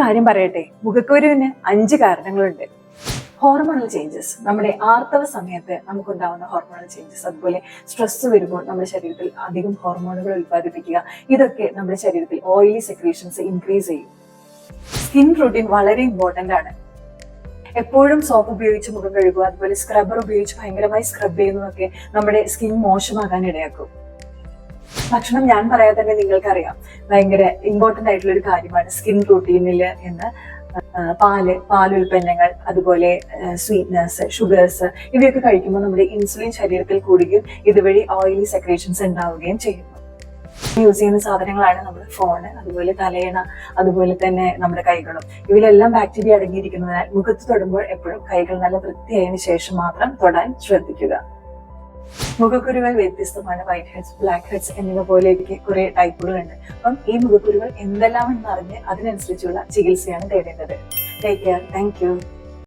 കാര്യം പറയട്ടെ. മുഖക്കുരുവിന് അഞ്ച് കാരണങ്ങളുണ്ട്. ഹോർമോണൽ ചേഞ്ചസ് നമ്മുടെ ആർത്തവ സമയത്ത് നമുക്കുണ്ടാവുന്ന ഹോർമോണൽ ചേഞ്ചസ് അതുപോലെ സ്ട്രെസ് വരുമ്പോൾ നമ്മുടെ ശരീരത്തിൽ അധികം ഹോർമോണുകൾ ഉൽപ്പാദിപ്പിക്കുക. ഇതൊക്കെ നമ്മുടെ ശരീരത്തിൽ ഓയിലി സെക്രീഷൻസ് ഇൻക്രീസ് ചെയ്യും. സ്കിൻ റൂട്ടീൻ വളരെ ഇമ്പോർട്ടന്റ് ആണ്. എപ്പോഴും സോപ്പ് ഉപയോഗിച്ച് മുഖം കഴുകുക അതുപോലെ സ്ക്രബ്ബർ ഉപയോഗിച്ച് ഭയങ്കരമായി സ്ക്രബ് ചെയ്യുന്നതൊക്കെ നമ്മുടെ സ്കിൻ മോശമാകാൻ ഇടയാക്കും. ഭക്ഷണം ഞാൻ പറയാതെ തന്നെ നിങ്ങൾക്കറിയാം. ഭയങ്കര ഇമ്പോർട്ടന്റ് ആയിട്ടുള്ള ഒരു കാര്യമാണ് സ്കിൻ പ്രോട്ടീനിൽ എന്ന്. പാൽ പാലുൽപ്പന്നങ്ങൾ അതുപോലെ സ്വീറ്റ്നസ് ഷുഗേഴ്സ് ഇവയൊക്കെ കഴിക്കുമ്പോൾ നമ്മുടെ ഇൻസുലിൻ ശരീരത്തിൽ കൂടുകയും ഇതുവഴി ഓയിലി സെക്രേഷൻസ് ഉണ്ടാവുകയും ചെയ്യുന്നു യൂസ് ചെയ്യുന്ന സാധനങ്ങളാണ് നമ്മുടെ ഫോണ് അതുപോലെ തലയണ അതുപോലെ തന്നെ നമ്മുടെ കൈകളും. ഇവയിലെല്ലാം ബാക്ടീരിയ അടങ്ങിയിരിക്കുന്നതിനാൽ മുഖത്ത് തൊടുമ്പോൾ എപ്പോഴും കൈകൾ നല്ല വൃത്തിയായതിനു ശേഷം മാത്രം തൊടാൻ ശ്രദ്ധിക്കുക. മുഖക്കുരുകൾ വ്യത്യസ്തമാണ്. വൈറ്റ് ഹെഡ്സ് ബ്ലാക്ക് ഹെഡ്സ് എന്നിവ പോലെയൊക്കെ കുറെ ടൈപ്പുകളുണ്ട് അപ്പം ഈ മുഖക്കുരുകൾ എന്തെല്ലാം എന്ന് അറിഞ്ഞ് അതിനനുസരിച്ചുള്ള ചികിത്സയാണ് തേടേണ്ടത്. Take care thank